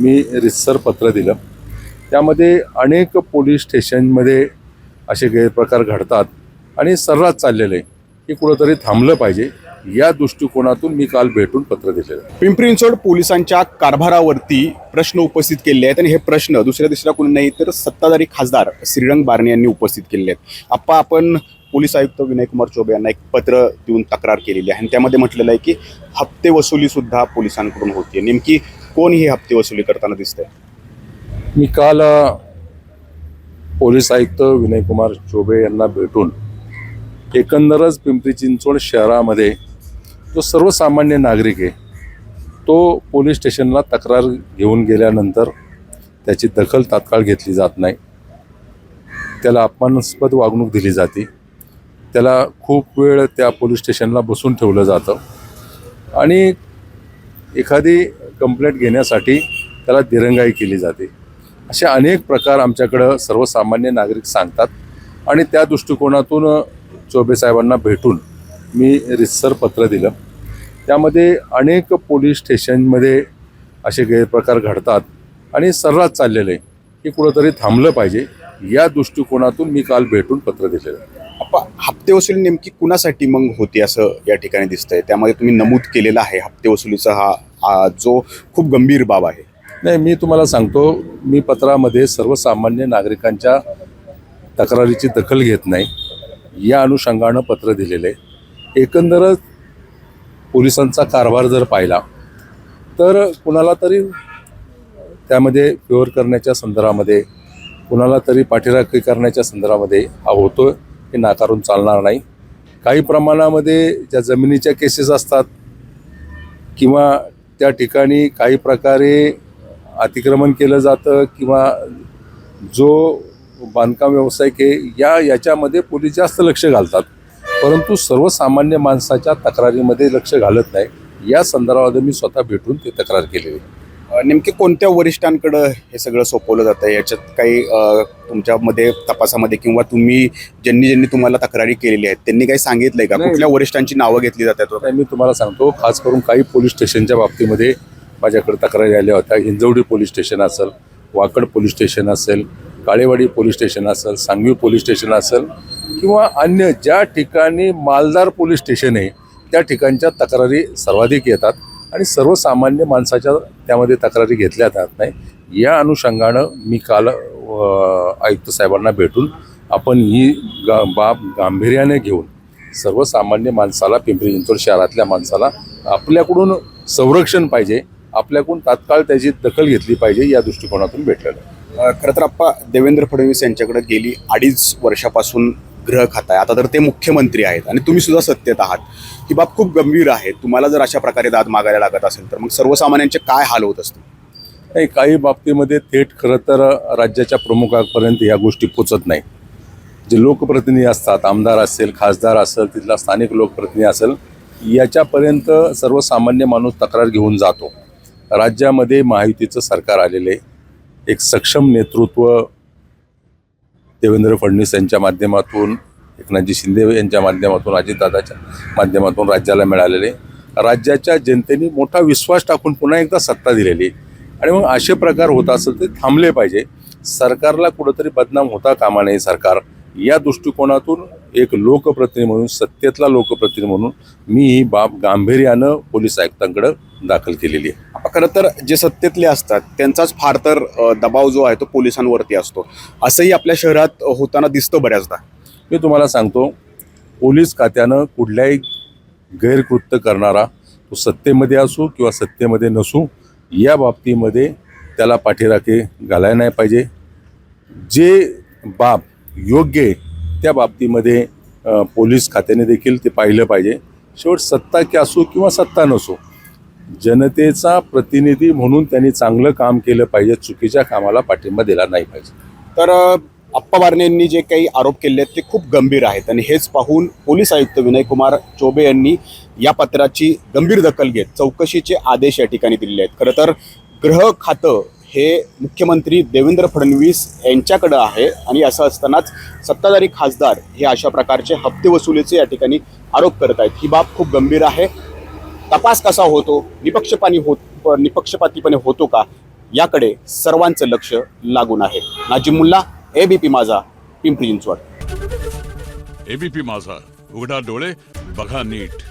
मी रितसर पत्र दिलं. त्यामध्ये अनेक पोलीस स्टेशनमध्ये असे गैरप्रकार घडतात आणि सर्रास चाललेले आहे की कुठंतरी थांबलं पाहिजे. या दृष्टिकोनातून मी काल भेटून पत्र दिलेलं. पिंपरी चिंचवड पोलिसांच्या कारभारावरती प्रश्न उपस्थित केले आहेत आणि हे प्रश्न दुसऱ्या तिसऱ्या कोणी नाही तर सत्ताधारी खासदार श्रीरंग बारणे यांनी उपस्थित केलेले आहेत. आप्पा आपण पोलीस आयुक्त विनयकुमार चौबे यांना एक पत्र देऊन तक्रार केलेली आहे आणि त्यामध्ये म्हटलेलं आहे की हप्ते वसुली सुद्धा पोलिसांकडून होते नेमकी कोण ही हप्ते वसुली करताना दिसतंय? मी काल पोलीस आयुक्त विनयकुमार चोबे यांना भेटून एकंदरच पिंपरी चिंचवड शहरामध्ये जो सर्वसामान्य नागरिक आहे तो पोलीस स्टेशनला तक्रार घेऊन गेल्यानंतर त्याची दखल तात्काळ घेतली जात नाही. त्याला अपमानास्पद वागणूक दिली जाते. त्याला खूप वेळ त्या पोलीस स्टेशनला बसून ठेवलं जातं. आणि एखादी कंप्लेंट घेण्यासाठी त्याला दिरंगाई केली जाते. असे अनेक प्रकार आमच्याकडं सर्वसामान्य नागरिक सांगतात आणि त्या दृष्टिकोनातून चोबे साहेबांना भेटून मी रितसर पत्र दिलं. त्यामध्ये अनेक पोलीस स्टेशनमध्ये असे गैरप्रकार घडतात आणि सर्रास चाललेले आहे की कुठंतरी थांबलं पाहिजे. या दृष्टिकोनातून मी काल भेटून पत्र दिलेलं. हप्ते वसुली नेमकी कुणासाठी मग होती असं या ठिकाणी दिसतंय? त्यामध्ये तुम्ही नमूद केलेलं आहे. हप्ते वसुलीचा हा जो खूप गंभीर बाब आहे. नाही मी तुम्हाला सांगतो मी पत्रामध्ये सर्वसामान्य नागरिकांच्या तक्रारीची दखल घेत नाही. या अनुषंगानं पत्र दिलेलं आहे. एकंदरच पोलिसांचा कारभार जर पाहिला तर कुणाला तरी त्यामध्ये फेवर करण्याच्या संदर्भामध्ये कुणाला तरी पाठीराखी करण्याच्या संदर्भामध्ये हा होतो हे नाकारून चालणार नाही. काही प्रमाणामध्ये ज्या जमिनीच्या केसेस असतात किंवा त्या ठिकाणी काही प्रकारे अतिक्रमण केलं जातं किंवा जो बांधकाम व्यावसायिक आहे या याच्यामध्ये पोलीस जास्त लक्ष घालतात परंतु सर्वसामान्य माणसाच्या तक्रारीमध्ये लक्ष घालत नाही या संदर्भामध्ये मी स्वतः भेटून ती तक्रार केलेली आहे. नेमके कोणत्या वरिष्ठांकडं हे सगळं सोपवलं जातं? याच्यात काही तुमच्यामध्ये तपासामध्ये किंवा तुम्ही ज्यांनी ज्यांनी तुम्हाला तक्रारी केलेली आहेत त्यांनी काही सांगितलंय का. कुठल्या वरिष्ठांची नावं घेतली जातात मी तुम्हाला सांगतो खास करून काही पोलीस स्टेशनच्या बाबतीमध्ये माझ्याकडे तक्रारी आल्या होत्या. हिंजवडी पोलीस स्टेशन असेल वाकड पोलीस स्टेशन असेल काळेवाडी पोलीस स्टेशन असेल सांगवी पोलीस स्टेशन असेल किंवा अन्य ज्या ठिकाणी मालदार पोलीस स्टेशन आहे त्या ठिकाणच्या तक्रारी सर्वाधिक येतात. आणि सर्वसामान्य माणसाच्या त्यामध्ये तक्रारी घेतल्या जात नाही. या अनुषंगानं मी काल आयुक्त साहेबांना भेटून आपण ही गा बाब गांभीर्याने घेऊन सर्वसामान्य माणसाला पिंपरी चिंचवड शहरातल्या माणसाला आपल्याकडून संरक्षण पाहिजे आपल्याकडून तात्काळ त्याची दखल घेतली पाहिजे या दृष्टिकोनातून भेटलेलं खरं तर आप्पा देवेंद्र फडणवीस यांच्याकडे गेली अडीच वर्षापासून ग्रह खाताय. आहे आता तर ते मुख्यमंत्री आहेत आणि तुम्ही सुद्धा सत्तेत आहात. ही बाब खूप गंभीर आहे. तुम्हाला जर अशा प्रकारे दाद मागायला लागत असेल तर मग सर्वसामान्यांचे काय हाल होत असतील? नाही काही बाबतीमध्ये थेट खरं तर राज्याच्या प्रमुखापर्यंत या गोष्टी पोचत नाही. जे लोकप्रतिनिधी असतात आमदार असेल खासदार असेल तिथला स्थानिक लोकप्रतिनिधी असेल याच्यापर्यंत सर्वसामान्य माणूस तक्रार घेऊन जातो. राज्यामध्ये महायुतीचं सरकार आलेले एक सक्षम नेतृत्व देवेंद्र फडणवीस यांच्या माध्यमातून एकनाथजी शिंदे यांच्या माध्यमातून अजितदादाच्या माध्यमातून राज्याला मिळालेले. राज्याच्या जनतेने मोठा विश्वास टाकून पुन्हा एकदा सत्ता दिलेली. आणि मग असे प्रकार होत असेल ते थांबले पाहिजे. सरकारला कुठंतरी बदनाम होता कामा नये सरकार. या दृष्टिकोनातून एक लोकप्रतिनिधी म्हणून सत्तेतला लोकप्रतिनिधी म्हणून मी ही बाब गांभीर्यानं पोलीस आयुक्तांकडे दाखल केलेली आहे. खरं तर जे सत्तेतले असतात त्यांचाच फार तर दबाव जो आहे तो पोलिसांवरती असतो. असंही आपल्या शहरात होताना दिसतं बऱ्याचदा. मी तुम्हाला सांगतो पोलीस खात्यानं कुठल्याही गैरकृत्य करणारा तो सत्तेमध्ये असो किंवा सत्तेमध्ये नसू या बाबतीमध्ये त्याला पाठीराखे घालायला नाही पाहिजे. जे बाब योग्य आहे त्या बाबतीमध्ये पोलीस खात्याने देखील ते पाहिलं पाहिजे. शेवट सत्ता की असो किंवा सत्ता नसो जनतेचा प्रतिनिधी म्हणून त्यांनी चांगलं काम केलं पाहिजे चुकीच्या कामाला पाठिंबा दिला नाही पाहिजे. तर अप्पा बारणे यांनी जे काही आरोप केले आहेत ते खूप गंभीर आहेत आणि हेच पाहून पोलीस आयुक्त विनयकुमार चौबे यांनी या पत्राची गंभीर दखल घेत चौकशीचे आदेश या ठिकाणी दिलेले आहेत. खरं तर गृह खातं हे मुख्यमंत्री देवेंद्र फडणवीस यांच्याकडं आहे आणि असं असतानाच सत्ताधारी खासदार हे अशा प्रकारचे हप्ते वसुलीचे या ठिकाणी आरोप करत आहेत. ही बाब खूप गंभीर आहे. तपास कसा होतो? निपक्षपाती होत निपक्षपातीपणे होतो का? याकडे सर्वांचं लक्ष लागून आहे. नाजिम मुल्ला एबीपी माझा पिंपरी चिंचवड. एबीपी माझा उघडा डोळे बघा नीट.